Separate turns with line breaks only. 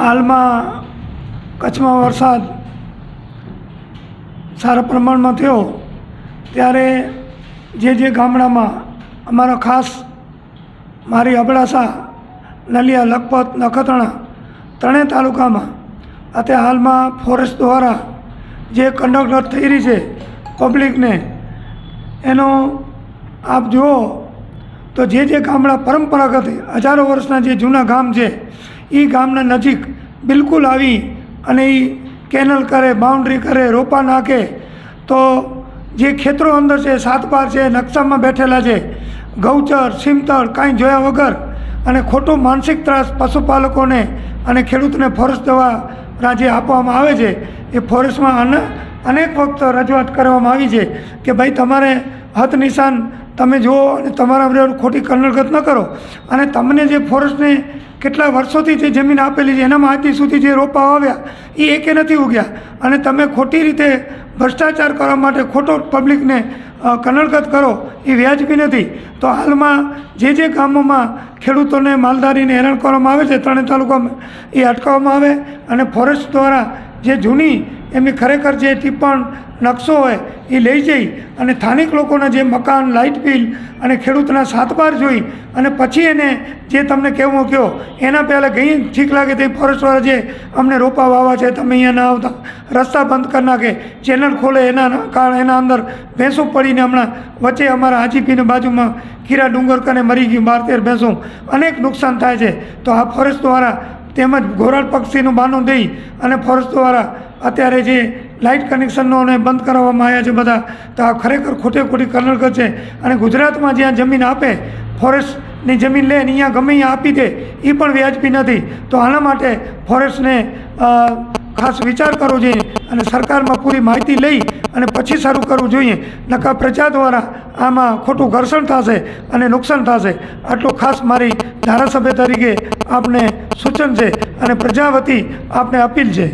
હાલમાં કચ્છમાં વરસાદ સારા પ્રમાણમાં થયો, ત્યારે જે જે ગામડામાં અમારા ખાસ મારી અબડાસા, નલિયા, લખપત, નખત્રાણા ત્રણેય તાલુકામાં અત્યારે હાલમાં ફોરેસ્ટ દ્વારા જે કંડક્ટર થઈ રહી છે પબ્લિકને એનો આપ જુઓ તો જે જે ગામડા પરંપરાગત હજારો વર્ષના જે જૂના ગામ છે એ ગામના નજીક બિલકુલ આવી અને એ કેનલ કરે બાઉન્ડ્રી કરે, રોપા નાખે. તો જે ખેતરો અંદર છે, સાતપાર છે, નકશામાં બેઠેલા છે, ગૌચર, સીમતળ, કાંઈ જોયા વગર અને ખોટો માનસિક ત્રાસ પશુપાલકોને અને ખેડૂતને ફોરેસ્ટ દ્વારા જે આપવામાં આવે છે. એ ફોરેસ્ટમાં અને, અનેક વખત રજૂઆત કરવામાં આવી છે કે ભાઈ તમારે હદ નિશાન તમે જુઓ અને તમારા ખોટી કનડગત ન કરો. અને તમને જે ફોરેસ્ટને કેટલા વર્ષોથી જે જમીન આપેલી છે એનામાં આજથી સુધી જે રોપા આવ્યા, એ એકે નથી ઉગ્યા. અને તમે ખોટી રીતે ભ્રષ્ટાચાર કરવા માટે ખોટો પબ્લિકને કનડગત કરો, એ વ્યાજબી નથી. તો હાલમાં જે જે ગામોમાં ખેડૂતોને માલધારીને હેરાન કરવામાં આવે છે, ત્રણેય તાલુકામાં એ અટકાવવામાં આવે. અને ફોરેસ્ટ દ્વારા જે જૂની એમની ખરેખર જે ટિપ્પણ નકશો હોય એ લઈ જઈ અને સ્થાનિક લોકોના જે મકાન, લાઇટ બિલ અને ખેડૂતના સાતબાર જોઈ અને પછી એને જે તમને કહેવું કહો એના પહેલાં ગઈ ઠીક લાગે તે ફોરેસ્ટવાળા જે અમને રોપા વાવા છે, તમે અહીંયા ના આવતા, રસ્તા બંધ કરી નાખે ચેનલ ખોલે, એના કારણે એના અંદર ભેંસો પડીને હમણાં વચ્ચે અમારા હાજીપીની બાજુમાં કીરા ડુંગર કને મરી ગયું, બાર તેર ભેંસો. અનેક નુકસાન થાય છે. તો આ ફોરેસ્ટ દ્વારા તેમજ ઘોરાડ પક્ષીનું બાનું દઈ અને ફોરેસ્ટ દ્વારા અત્યારે જે લાઇટ કનેક્શનોને બંધ કરાવવામાં આવ્યા છે બધા, તો આ ખરેખર ખોટે ખોટી કનડગત છે. અને ગુજરાતમાં જ્યાં જમીન આપે, ફોરેસ્ટની જમીન લે ને અહીંયા ગમે અહીંયા આપી દે, એ પણ વ્યાજબી નથી. તો આના માટે ફોરેસ્ટને ખાસ વિચાર કરવો જોઈએ અને સરકારમાં પૂરી માહિતી લઈ અને પછી શરૂ કરવું જોઈએ. નકા પ્રજા દ્વારા આમાં ખોટું ઘર્ષણ થશે અને નુકસાન થશે. આટલું ખાસ મારી ધારાસભ્ય તરીકે આપને સૂચન છે અને પ્રજા વતી આપને અપીલ છે.